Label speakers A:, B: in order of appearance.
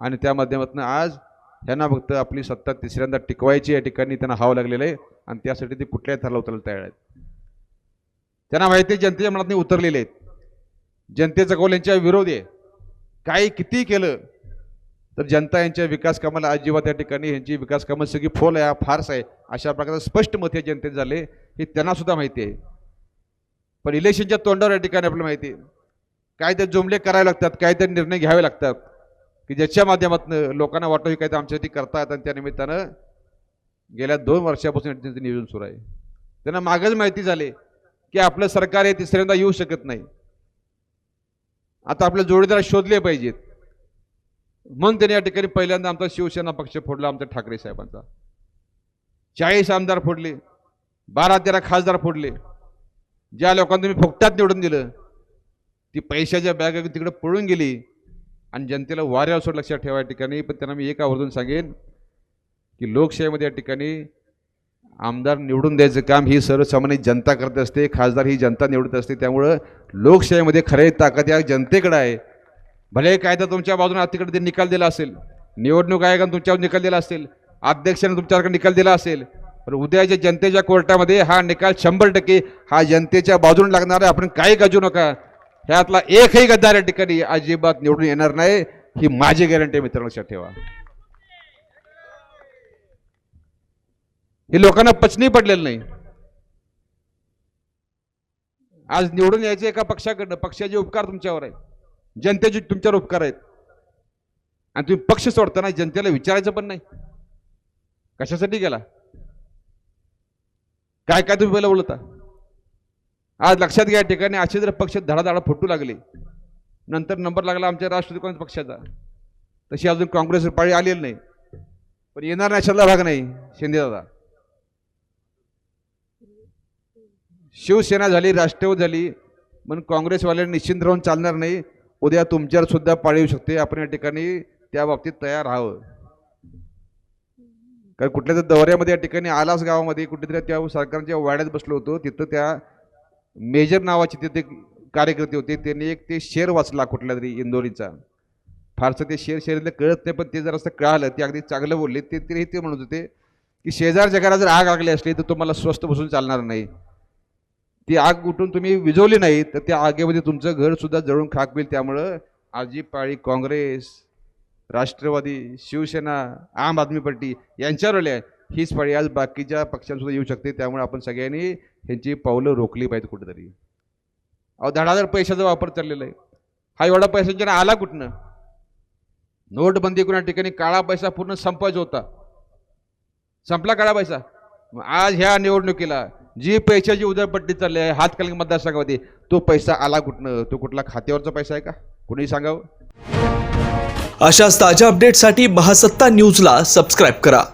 A: आणि त्या माध्यमातून आज ह्यांना फक्त आपली सत्ता तिसऱ्यांदा टिकवायची या ठिकाणी त्यांना हावं लागलेलं आहे आणि त्यासाठी ते कुठल्याही थरला उतरायला तयार आहेत. त्यांना माहिती आहे जनतेच्या मनात उतरलेले आहेत. जनतेचा कौल यांच्या विरोध आहे. काही किती केलं तर जनता यांच्या विकास कामाला अजिबात या ठिकाणी यांची विकास कामं सगळी फोल आहे हा फार्स आहे. अशा प्रकारचं स्पष्ट मत हे जनतेत झाले हे त्यांना सुद्धा माहिती आहे. पण इलेक्शनच्या तोंडावर या ठिकाणी आपल्याला माहिती आहे. काय ते जुमले करावे लागतात काय ते निर्णय घ्यावे लागतात. की ज्याच्या माध्यमातून लोकांना वाटतं की काय आमच्यासाठी करतात आणि त्या निमित्तानं गेल्या दोन वर्षापासून त्यांचं नियोजन सुरू आहे. त्यांना मागच माहिती झाली की आपलं सरकार हे तिसऱ्यांदा येऊ शकत नाही. आता आपले जोडीदार शोधले पाहिजेत. म्हणून त्यांनी या ठिकाणी पहिल्यांदा आमचा शिवसेना पक्ष फोडला आमचा ठाकरे साहेबांचा. चाळीस आमदार फोडले बारा तेरा खासदार फोडले. ज्या लोकांना तुम्ही फुकटात निवडून दिलं ती पैशाच्या बॅग तिकडे पळून गेली. आणि जनतेला वाऱ्यावर सोड लक्षात ठेवा या ठिकाणी. पण त्यांना मी एक आवर्जून सांगेन की लोकशाहीमध्ये या ठिकाणी आमदार निवडून द्यायचं काम ही सर्वसामान्य जनता करत असते खासदार ही जनता निवडत असते. त्यामुळं लोकशाहीमध्ये खरे ताकद या जनतेकडे आहे. भले कायदा तुमच्या बाजूने तिकडे ते निकाल दिला असेल निवडणूक आयोगाने तुमच्यावर निकाल दिला असेल अध्यक्षाने तुमच्याकडे निकाल दिला असेल पण उद्याच्या जनतेच्या कोर्टामध्ये हा निकाल शंभर टक्के हा जनतेच्या बाजूने लागणार आहे. आपण काही गाजू नका. ह्यातला एकही गद्दार या ठिकाणी अजिबात निवडून येणार नाही. ही माझी गॅरंटी मित्रांनो लक्षात ठेवा. हे लोकांना पचनी पडलेलं नाही. आज निवडून यायचे एका पक्षाकडनं पक्षाचे उपकार तुमच्यावर आहे जनतेचे तुमच्यावर उपकार आहेत. आणि तुम्ही पक्ष सोडताना जनतेला विचारायचं पण नाही. कशासाठी गेला? काय काय तुम्ही पहिला बोलता? आज लक्षात घ्या ठिकाणी असे जर पक्ष धडाधडा फुटू लागले नंतर नंबर लागला आमच्या राष्ट्रवादी काँग्रेस पक्षाचा. तशी अजून काँग्रेस पाळी आलेली नाही. पण येणार नाही अशातला भाग नाही शिंदेदादा शिवसेना झाली राष्ट्रवादी झाली म्हणून काँग्रेसवाल्यांनी निश्चिंत राहून चालणार नाही. उद्या तुमच्यावर सुद्धा पाळी येऊ शकते. आपण या ठिकाणी त्या बाबतीत तयार राहावं कारण कुठल्या तर दौऱ्यामध्ये या ठिकाणी आलास गावामध्ये कुठेतरी त्या सरकारच्या वाड्यात बसलो होतो तिथं त्या मेजर नावाचे तिथे कार्यकर्ते होते. त्यांनी एक ते शेर वाचला कुठल्या तरी इंदोरीचा. फारसं ते शेर शेरीतलं कळत नाही पण ते जर असं कळालं ते अगदी चांगलं बोलले ते तरी ते म्हणत होते की शेजारच्या जगाला जर आग लागली असली तर तुम्हाला स्वस्त बसून चालणार नाही. ती आग उठून तुम्ही विझवली नाही तर त्या आगेमध्ये तुमचं घरसुद्धा जळून खाक होईल. त्यामुळं आजी पाळी काँग्रेस राष्ट्रवादी शिवसेना आम आदमी पार्टी यांच्यावर आहे. हीच फळी आज बाकीच्या पक्षांसुद्धा येऊ शकते. त्यामुळे आपण सगळ्यांनी ह्यांची पावलं रोखली पाहिजे कुठेतरी. अहो धडाधड पैशाचा वापर चाललेला आहे. हा एवढा पैशांच्या आला कुठनं? नोटबंदी कुणा ठिकाणी? काळा पैसा पूर्ण संपायचा होता. संपला काळा पैसा? आज ह्या निवडणुकीला जी पैशाची उदरपट्टी चालली आहे हातकलंग मतदारसंघामध्ये तो पैसा आला कुठनं? तो कुठला खात्यावरचा पैसा आहे का? कुणी सांगावं?
B: अशाच ताज्या अपडेटसाठी महासत्ता न्यूजला सबस्क्राईब करा.